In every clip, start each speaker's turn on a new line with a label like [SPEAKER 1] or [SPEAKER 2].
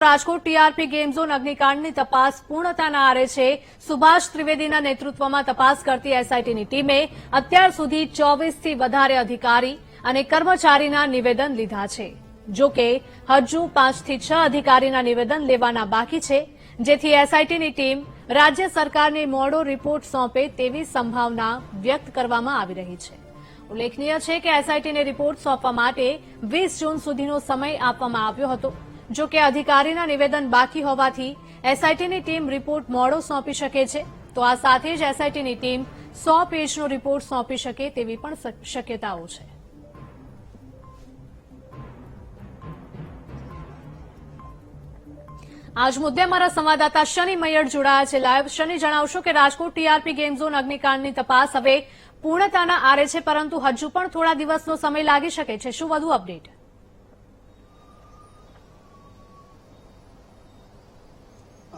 [SPEAKER 1] Rajkot TRP game zone અગ્નિકાંડની તપાસ પૂર્ણતાના આરે છે. સુભાષ ત્રિવેદીના નેતૃત્વમાં તપાસ કરતી એસઆઈટીની ટીમે અત્યાર સુધી ચોવીસથી વધારે અધિકારી અને કર્મચારીના નિવેદન લીધા છે. જો કે, હજુ પાંચથી છ અધિકારીના નિવેદન લેવાના બાકી છે, જેથી એસઆઈટીની ટીમ રાજ્ય સરકારને મોડો રિપોર્ટ સોંપે તેવી સંભાવના વ્યક્ત કરવામાં આવી રહી છે. ઉલ્લેખનીય છે કે એસઆઈટીને રિપોર્ટ સોંપવા માટે વીસ જૂન સુધીનો સમય આપવામાં આવ્યો હતો. જો કે અધિકારીના નિવેદન બાકી હોવાથી એસઆઈટીની ટીમ રિપોર્ટ મોડો સોંપી શકે છે. તો આ સાથે જ એસઆઈટીની ટીમ સો પેજનો રિપોર્ટ સોંપી શકે તેવી પણ શક્યતાઓ છે. આજ મુદ્દે અમારા સંવાદદાતા શનિ મૈયર જોડાયા છે. લાઈવ શનિ જણાવશો કે રાજકોટ ટીઆરપી ગેમ ઝોન અગ્નિકાંડની તપાસ હવે પૂર્ણતાના આરે છે, પરંતુ હજુ પણ થોડા દિવસનો સમય લાગી શકે છે. શું વધુ અપડેટ?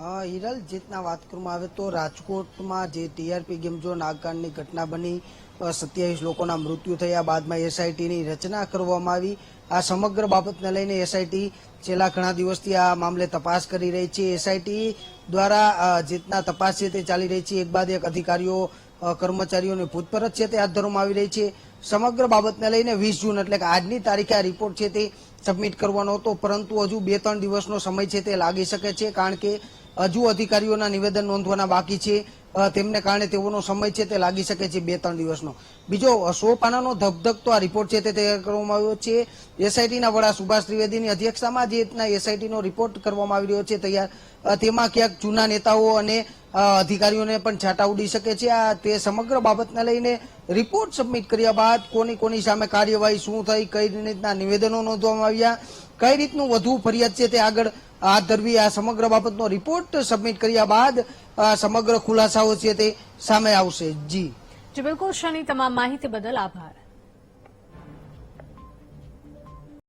[SPEAKER 2] હિરલ, જીતના વાત કરવામાં આવે તો રાજકોટમાં જે ટીઆરપી ગેમ ઝોન આગકાંડની ઘટના બની સત્યાવીસ લોકોના મૃત્યુ થયા, બાદમાં એસઆઈટીની રચના કરવામાં આવી. આ સમગ્ર બાબતને લઈને એસઆઈટી છેલ્લા ઘણા દિવસથી આ મામલે તપાસ કરી રહી છે. એસઆઈટી દ્વારા જીતના તપાસ છે તે ચાલી રહી છે. એક બાદ એક અધિકારીઓ કર્મચારીઓની પૂછપરછ છે તે હાથ ધરવામાં આવી રહી છે. સમગ્ર બાબતને લઈને વીસ જૂન, એટલે કે આજની તારીખે આ રિપોર્ટ છે તે સબમિટ કરવાનો હતો. પરંતુ હજુ બે ત્રણ દિવસનો સમય છે તે લાગી શકે છે, કારણ કે હજુ અધિકારીઓના નિવેદન નોંધવાના બાકી છે. તેમને કારણે તેઓનો સમય છે તે લાગી શકે છે બે ત્રણ દિવસનો. બીજો સો પાનાનો ધબધબતો આ રિપોર્ટ છે તે તૈયાર કરવામાં આવ્યો છે. એસઆઈટીના વડા સુભાષ ત્રિવેદીની અધ્યક્ષતામાં જે રીતના એસઆઈટીનો રિપોર્ટ કરવામાં આવી રહ્યો છે તૈયાર તેમાં ક્યાંક જૂના નેતાઓ અને અધિકારીઓને પણ છાંટા ઉડી શકે છે. આ તે સમગ્ર બાબતને લઈને રિપોર્ટ સબમિટ કર્યા બાદ કોની કોની સામે કાર્યવાહી, શું થઈ, કઈ રીતના નિવેદનો નોંધવામાં આવ્યા, કઈ રીતનું વધુ ફરિયાદ છે તે આગળ હાથ ધરવી આ સમગ્ર બાબતનો રિપોર્ટ સબમિટ કર્યા બાદ સમગ્ર ખુલાસાઓ છે તે સામે આવશે. જી.
[SPEAKER 1] જી, બિલકુલ, શની, તમામ માહિતી બદલ આભાર.